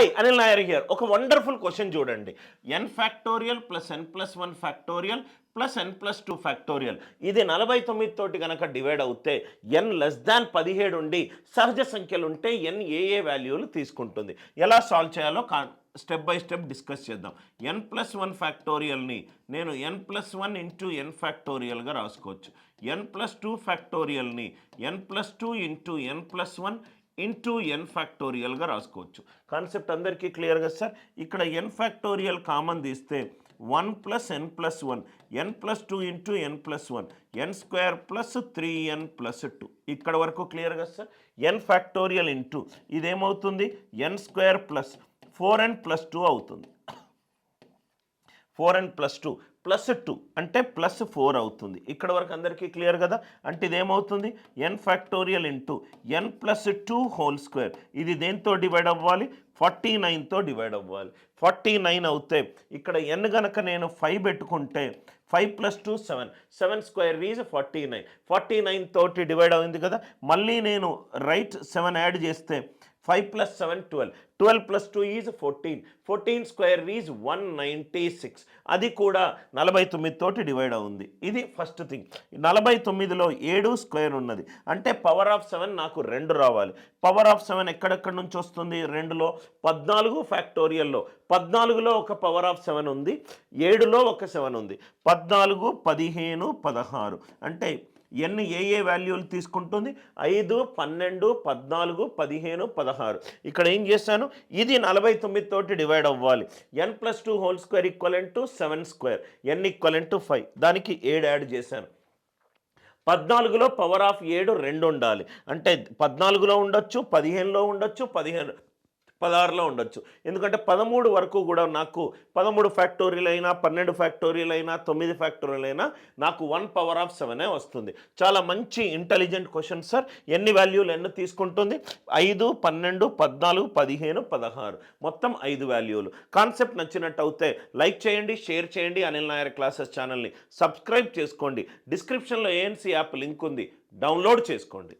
Hi Anil Nair here ఒక wonderful question చూడండి. N factorial plus N plus one factorial plus N plus two factorial ఇది నలభై తొమ్మిది తోటి కనుక డివైడ్ అవుతే ఎన్ లెస్ దాన్ పదిహేడు ఉండి సహజ సంఖ్యలు ఉంటే ఎన్ ఏ ఏ వాల్యూలు తీసుకుంటుంది. ఎలా సాల్వ్ చేయాలో కా స్టెప్ బై స్టెప్ డిస్కస్ చేద్దాం. ఎన్ ప్లస్ వన్ ఫ్యాక్టోరియల్ని నేను N plus one into N ఫ్యాక్టోరియల్గా రాసుకోవచ్చు. ఎన్ plus two ఫ్యాక్టోరియల్ని N plus two into N plus one into N ఫ్యాక్టోరియల్గా రాసుకోవచ్చు. కాన్సెప్ట్ అందరికీ క్లియర్గా సార్. ఇక్కడ ఎన్ ఫ్యాక్టోరియల్ కామన్ తీస్తే one plus N plus one N plus two into N plus one N square plus three N plus two. ఇక్కడ వరకు క్లియర్గా sir. ఎన్ factorial into ఇదేమవుతుంది? N square plus four N plus two అవుతుంది. Four N plus two plus two అంటే plus four అవుతుంది. ఇక్కడ వరకు అందరికీ clear కదా? అంటే ఇదేమవుతుంది? N factorial into N plus two whole square ఇది దేంతో డివైడ్ అవ్వాలి? ఫార్టీ నైన్తో డివైడ్ అవ్వాలి. ఫార్టీ నైన్ అవుతే ఇక్కడ ఎన్ గనక నేను ఫైవ్ పెట్టుకుంటే five plus two seven seven square is forty nine forty nine తోటి డివైడ్ అయింది కదా? మళ్ళీ నేను రైట్ సెవెన్ యాడ్ చేస్తే five plus seven twelve twelve plus two is fourteen fourteen square is one ninety six అది కూడా నలభై తొమ్మిది తోటి డివైడ్ అవుంది. ఇది ఫస్ట్ థింగ్ నలభై తొమ్మిదిలో ఏడు స్క్వేర్ ఉన్నది. అంటే పవర్ ఆఫ్ సెవెన్ నాకు రెండు రావాలి. పవర్ ఆఫ్ సెవెన్ ఎక్కడెక్కడి నుంచి వస్తుంది? రెండులో పద్నాలుగు ఫ్యాక్టోరియల్లో పద్నాలుగులో ఒక పవర్ ఆఫ్ సెవెన్ ఉంది. ఏడులో ఒక సెవెన్ ఉంది. పద్నాలుగు పదిహేను పదహారు. అంటే ఎన్ని ఏ ఏ వాల్యూలు తీసుకుంటుంది. ఐదు పన్నెండు పద్నాలుగు పదిహేను పదహారు. ఇక్కడ ఏం చేశాను ఇది నలభై తొమ్మిది తోటి డివైడ్ అవ్వాలి. N plus two whole square equivalent to seven square N equivalent to five దానికి ఏడు యాడ్ చేశాను. పద్నాలుగులో పవర్ ఆఫ్ ఏడు రెండు ఉండాలి. అంటే పద్నాలుగులో ఉండొచ్చు పదిహేనులో ఉండొచ్చు పదిహేను పదహారులో ఉండొచ్చు. ఎందుకంటే పదమూడు వరకు కూడా నాకు పదమూడు ఫ్యాక్టోరియల్ అయినా పన్నెండు ఫ్యాక్టోరియల్ అయినా తొమ్మిది ఫ్యాక్టోరియల్ అయినా నాకు వన్ పవర్ ఆఫ్ సెవెనే వస్తుంది. చాలా మంచి ఇంటెలిజెంట్ క్వశ్చన్ సార్. ఎన్ని వాల్యూలు ఎన్ని తీసుకుంటుంది? ఐదు పన్నెండు పద్నాలుగు పదిహేను పదహారు. మొత్తం ఐదు వాల్యూలు. కాన్సెప్ట్ నచ్చినట్టు అవుతే లైక్ చేయండి షేర్ చేయండి అనిల్ నాయర్ క్లాసెస్ ఛానల్ని సబ్స్క్రైబ్ చేసుకోండి. డిస్క్రిప్షన్లో ఏఎన్సీ యాప్ లింక్ ఉంది. డౌన్లోడ్ చేసుకోండి.